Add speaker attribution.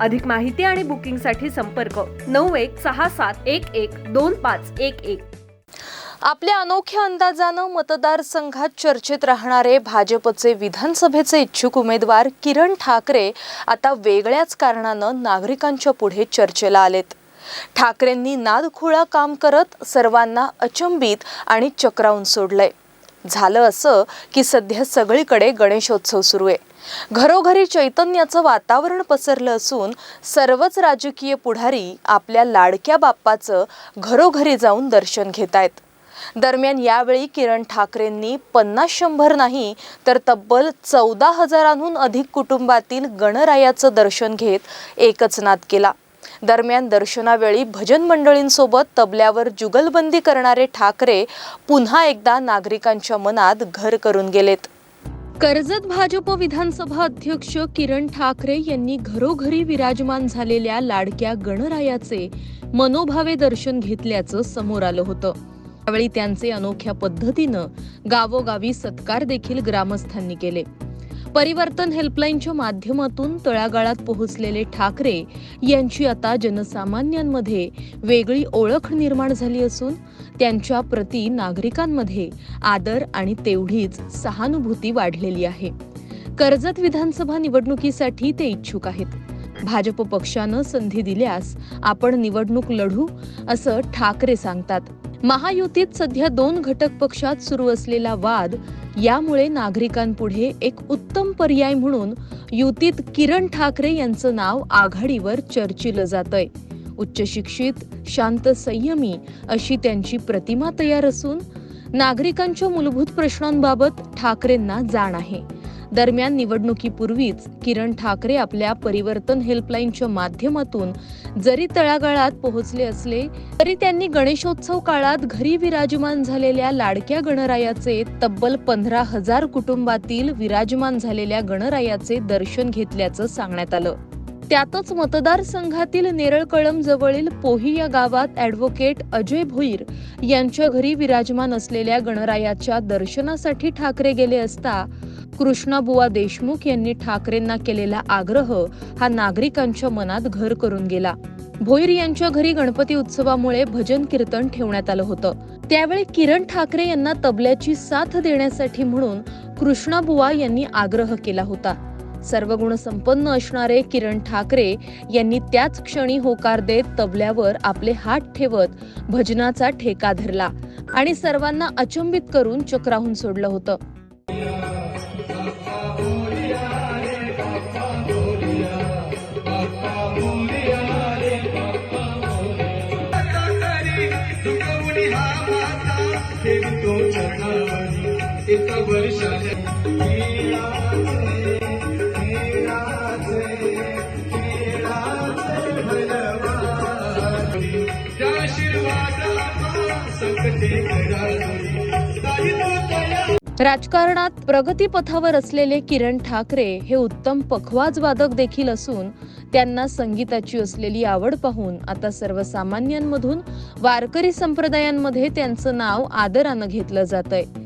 Speaker 1: अधिक माहिती आणि बुकिंगसाठी संपर्क नऊ एक सहा सात एक एक दोन पाच एक एक.
Speaker 2: आपल्या अनोख्या अंदाजानं मतदारसंघात चर्चेत राहणारे भाजपचे विधानसभेचे इच्छुक उमेदवार किरण ठाकरे आता वेगळ्याच कारणानं नागरिकांच्या पुढे चर्चेला आलेत. ठाकरेंनी नादखुळा काम करत सर्वांना अचंबित आणि चक्रावून सोडलंय. झालं असं की सध्या सगळीकडे गणेशोत्सव सुरू आहे. घरोघरी चैतन्याचं वातावरण पसरलं असून सर्वच राजकीय पुढारी आपल्या लाडक्या बाप्पाचं घरोघरी जाऊन दर्शन घेत आहेत. दरम्यान यावेळी किरण ठाकरेंनी पन्नास शंभर नाही तर तब्बल चौदा हजारांहून अधिक कुटुंबातील गणरायाचं दर्शन घेत एकच नाद केला. दरम्यान दर्शनावेळी भजन मंडळींसोबत तबल्यावर जुगलबंदी करणारे ठाकरे पुन्हा एकदा नागरिकांच्या मनात घर करून गेलेत. कर्जत भाजप विधानसभा अध्यक्ष किरण ठाकरे यांनी घरोघरी विराजमान झालेल्या लाडक्या गणरायाचे मनोभावे दर्शन घेतल्याचं समोर आलं होतं. त्यावेळी त्यांचे अनोख्या पद्धतीनं गावोगावी सत्कार देखील ग्रामस्थांनी केले. परिवर्तन हेल्पलाईनच्या माध्यमातून तळागाळात पोहोचलेले ठाकरे यांची आता जनसामान्यांमध्ये वेगळी ओळख निर्माण झाली असून त्यांच्या प्रती नागरिकांमध्ये आदर आणि तेवढीच सहानुभूती वाढलेली आहे. कर्जत विधानसभा निवडणुकीसाठी ते इच्छुक आहेत. भाजप पक्षानं संधी दिल्यास आपण निवडणूक लढू असं ठाकरे सांगतात. महायुतीत सध्या दोन घटक पक्षात सुरू असलेला वाद यामुळे नागरिकांपुढे एक उत्तम पर्याय म्हणून युतीत किरण ठाकरे यांचं नाव आघाडीवर चर्चिलं जातंय. उच्च शिक्षित शांत संयमी अशी त्यांची प्रतिमा तयार असून नागरिकांच्या मूलभूत प्रश्नांबाबत ठाकरेंना जाण आहे. दरम्यान निवडणुकीपूर्वीच किरण ठाकरे आपल्या परिवर्तन हेल्पलाईनच्या माध्यमातून जरी तळागाळात पोहोचले असले तरी त्यांनी गणेशोत्सव काळात घरी विराजमान झालेल्या लाडक्या गणरायाचे तब्बल पंधरा हजार कुटुंबातील विराजमान झालेल्या गणरायाचे दर्शन घेतल्याचं सांगण्यात आलं. त्यातच मतदारसंघातील नेरळकळम जवळील पोही या गावात ॲडव्होकेट अजय भोईर यांच्या घरी विराजमान असलेल्या गणरायाच्या दर्शनासाठी ठाकरे गेले असता कृष्णाबुवा देशमुख यांनी ठाकरेंना केलेला आग्रह हा नागरिकांच्या मनात घर करून गेला. भोईर यांच्या घरी गणपती उत्सवामुळे भजन कीर्तन ठेवण्यात आलं होतं. त्यावेळी किरण ठाकरे यांना तबल्याची साथ देण्यासाठी म्हणून कृष्णाबुवा यांनी आग्रह केला होता. सर्व गुण संपन्न असणारे किरण ठाकरे यांनी त्याच क्षणी होकार देत तबल्यावर आपले हात ठेवत भजनाचा ठेका धरला आणि सर्वांना अचंबित करून चक्राहून सोडलं होतं. राजकारणात प्रगतीपथावर असलेले किरण ठाकरे हे उत्तम पखवाज वादक देखील असून त्यांना संगीताची असलेली आवड पाहून आता सर्वसामान्यांमधून वारकरी संप्रदायांमध्ये त्यांचं नाव आदरानं घेतलं जात आहे